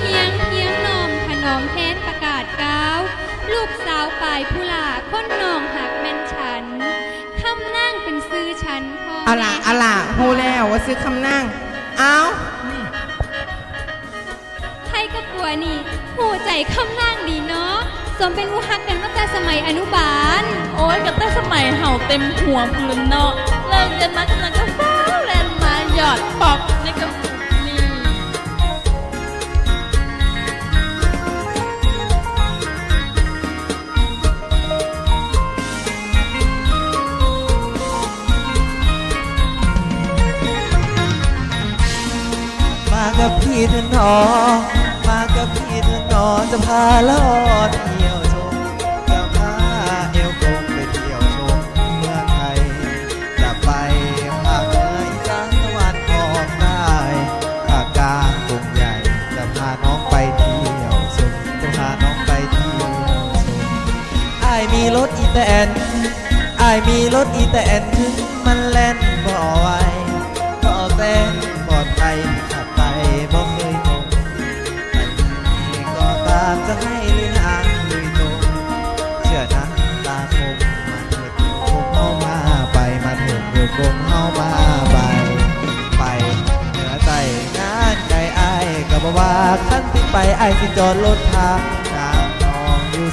เฮียงเฮียงนอมถนอมแทนประกาศก้าวลูกสาวปลายผู้ลาคนนองหักแม่นฉันคำนั่งเป็นซื้อฉันพออะล่ะอะล่ะฮู้แล้วว่าซื้อคำนั่งเอาใครก็กลัวนี่หูใจคำนั่งดีเนาะสมเป็นอุหักกันตั้งแต่สมัยอนุบาล โอ้ยกับแต่สมัยเห่าเต็มหัวพื้นเนาะเลิกเรียนมากำลังก็ฟ้าวแลนมาหยอดปอกในกระปุก พี่เถอะหนอ มากับพี่เถอะหนอจะพาลอดเที่ยวชมจะพาเอวกลมไปเที่ยวชมเมืองไทย จะไปภาคเหนืออีสานตะวันออกใต้ภาคกลางกรุงใหญ่ จะพาน้องไปเที่ยวชมจะพาน้องไปเที่ยวชมไอายมีรถอีแตนไอายมีรถอีแตนถึงมันแล่น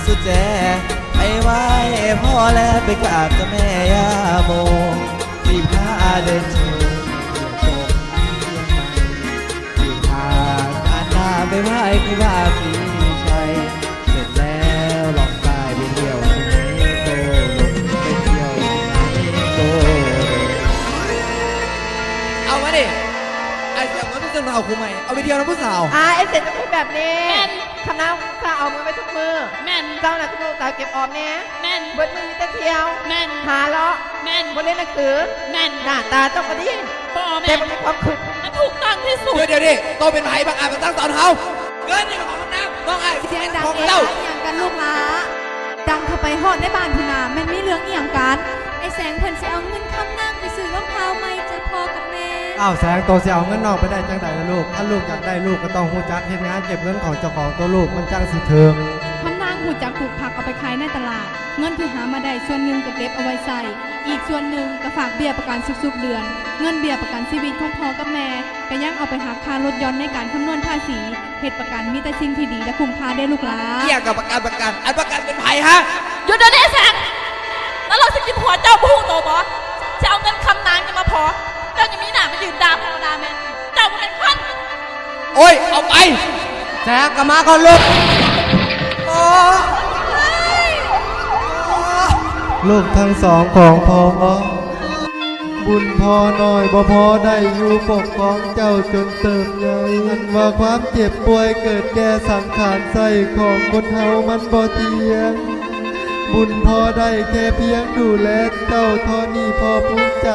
สุดแจไปไหว้พ่อและไปกราบเจ้าแม่ย่าโมสีพาเดินชมอยู่ทางด้านหน้าไปไหว้พี่ว่าพี่ชัยเสร็จแล้วลองไปไปเที่ยวที่ไหนโตไปเที่ยวที่ไหนโตเอามาดิ เสียงมันเป็นเรื่องราวครูใหม่เอาไปเที่ยวนะผู้สาวอ่าไอ้เสร็จจะพูดแบบนี้คำนั่งถ้าเอามือไปทุกมือ แม่นเจ้าน่ะทุกมือตาเก็บออมแน่แม่นเบิดมือมีแต่เที่ยว แม่นหาเลาะแม่นบนเล่นหนังสือ แม่นหน้าตาต้องกระดิ่งพ่อแต่แม่นมันมีความขึ้นมันถูกต้องที่สุด เดี๋ยวเดี๋ยวดิโตเป็นไผ่บางอาจมาตั้งตอนเฮาเงินนี่เป็นของน้ำน้องไอ้เสียงดังของเอะเจ้าอะอย่างกันลูกหลาดังเข้าไปฮอดในบ้านพุนาแม่นมีเรื่องอีหยังกัน ไอ้แสงเพิ่นสิเอาเงินคำนั่งไปซื้อรองเท้าใหม่ใจพ่อกับแม่ อ้าวแสงตัวเสียเอาเงินนอกไปได้จังใดล่ะลูกถ้าลูกอยากได้ลูกก็ต้องหูจักเฮ็ดงานเก็บเงินของเจ้าของตัวลูกมันจังสิเทิงทำนางหูจักปลูกผักเอาไปขายในตลาด เงินที่หามาได้ส่วนหนึ่งก็เก็บเอาไว้ใส่ อีกส่วนหนึ่งก็ฝากเบี้ยประกันสุกๆเดือน เงินเบี้ยประกันชีวิตของพ่อกับแม่ก็ยังเอาไปหักค่ารถยนต์ในการคำนวณภาษีเหตุประกันมีแต่สิ่งที่ดีและคุ้มค่าได้ลูกหลาเกี่ยกับประกันประกันอันประกันเป็นไผ่ฮะหยุดเดี๋ยวนี้แสงแล้วเราจะกินหัวเจ้าผู้โตบอจะเอาเงินคำนางจะมาพอเจ้าจะมีหน้ามายืนด่าพ่อด่าแม่เจ้าเป็นคนโอ้ย เอาไปแสงกลับมาก่อนลูกลูกทั้งสองของพ่อบุญพอหน่อยบ่พอได้อยู่ปกของเจ้าจนเติบใหญ่อันว่าความเจ็บป่วยเกิดแก่สังขารใส่ของคนเฮามันบ่เที่ยง บุญพอได้แค่เพียงดูแลเจ้าเทอนี้พอภูมิใจ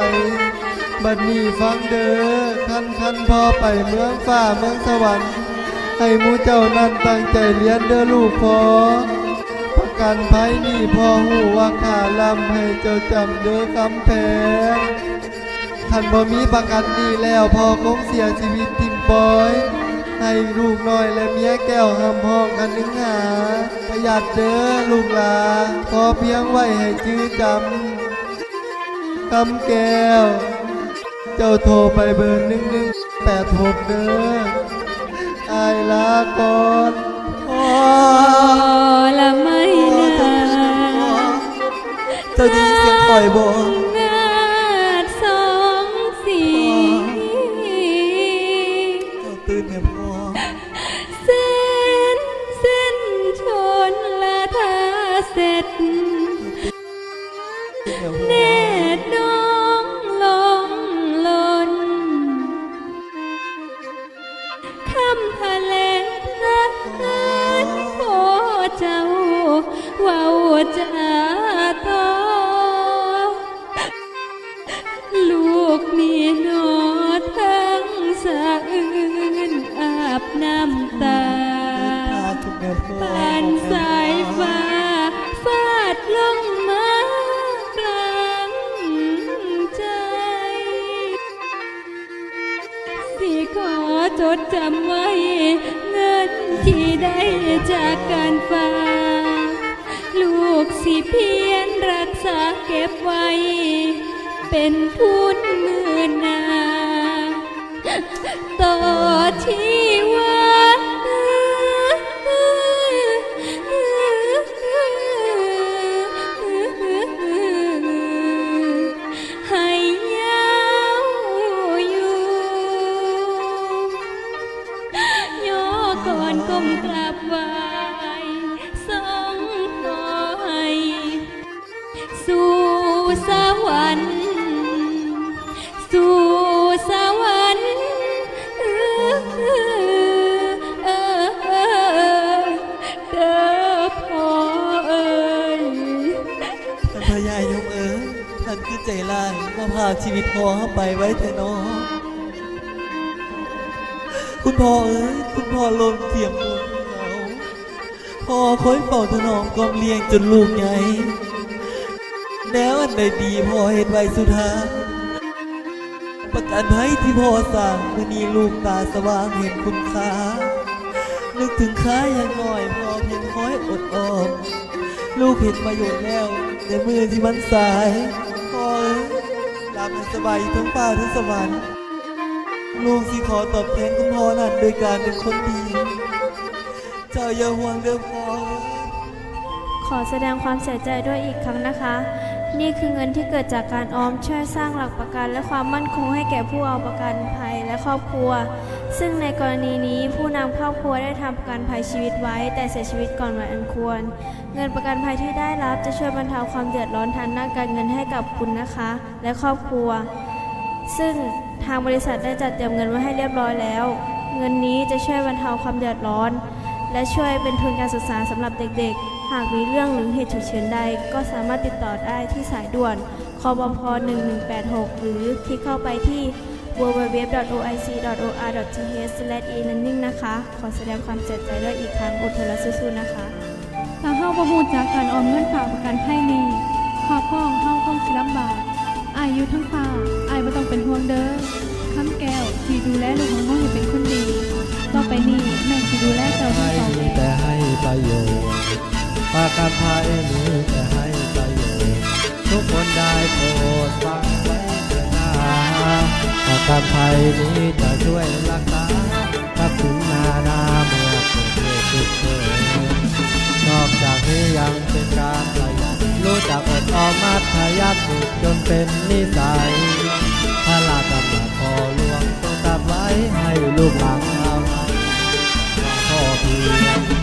บัดนี้ฟังเด้อคันคันพอไปเมืองฟ้าเมืองสวรรค์ ให้มูเจ้านั้นตั้งใจเรียนเด้อลูกพอประกันภัยนี่พอหูว่าขาลำให้เจ้าจำเด้อคำแพงท่านบ่มีประกันนี่แล้วพอคงเสียชีวิตทิมปอย ให้ลูกน้อยและเมียแก้วหำห้องกันนึงหา ประหยัดเด้อลูกหลาพอเพียงไว้ให้จื้อจำคำแก้ว เจ้าโทรไปเบอร์หนึ่งหนึ่งแปดหกเด้ออายลาก่อนพ่อละไม่นาเจ้าได้ยินเสียงคอยบ่นาดสองสีเจ้าตื่นแม่พ่อเส้นเส้นชนละทาเสร็จ กมีนอทั้งสะอื่นอาบน้ำตาปานสายฟ้าฟาดลงมากลางใจ สิขอจดจำไว้เงินที่ได้จากการฝากลูกสิเพียรรักษาเก็บไว้ เป็นทุนมือนาต่อที่ ท่านพญายมเอ๋ยท่านคือใจร้ายมาพาชีวิตพ่อเข้าไปไว้แต่น้องคุณพ่อเอ๋ยคุณพ่อลมเทียมลมเหงาพ่อคอยเฝ้าถนอมกอมเลี้ยงจนลูกใหญ่แล้วอันใดดีพ่อเห็นไว้สุดท้ายประกันภัยที่พ่อสั่งมื่อนี้ลูกตาสว่างเห็นคุณค่านึกถึงค่าอย่างน้อยพ่อเพียงคอยอดออมลูกเห็นประโยชน์แล้ว ในมือที่มันสายพอหลับให้สบายทั้งป่าทั้งสวรรค์ลูกสิขอตอบแทนคุณพ่อนั่นโดยการเป็นคนดี เจ้าอย่าห่วงเด้อพ่อเอ้ยขอแสดงความเสียใจด้วยอีกครั้งนะคะ นี่คือเงินที่เกิดจากการออมช่วยสร้างหลักประกัน และความมั่นคงให้แก่ผู้เอาประกันภัยและครอบครัว ซึ่งในกรณีนี้ผู้นำครอบครัวได้ทำประกันภัยชีวิตไว้ แต่เสียชีวิตก่อนวัยอันควร เงินประกันภัยที่ได้รับจะช่วยบรรเทาความเดือดร้อนทางด้านการเงินให้กับคุณนะคะ และครอบครัว ซึ่งทางบริษัทได้จัดเตรียมเงินไว้ให้เรียบร้อยแล้ว เงินนี้จะช่วยบรรเทาความเดือดร้อน และช่วยเป็นทุนการศึกษาสำหรับเด็กๆ หากมีเรื่องหรือเหตุฉุกเฉินใด ก็สามารถติดต่อได้ที่สายด่วนคบพ 1186 หรือคลิกเข้าไปที่ www.oic.or.th/e-learning นะคะ ขอแสดงความเสียใจด้วยอีกครั้งอดทนและสู้ๆนะคะ ถ้าเข้าประมูลจากการออมเงินฝากประกันภัยนี้ ในี้จะช่วยรักษาทรัพย์สินาดาเมื่อเกิดเหตุฉุกเฉินนอกจากนี้ยังเป็นการประหยัดรู้จักอดออมมาธยาติจนเป็นนิสัยพระราชบัญญัพอหลวงต้องตัดไว้ให้ลูกหลานเอาไว้พ่อพี่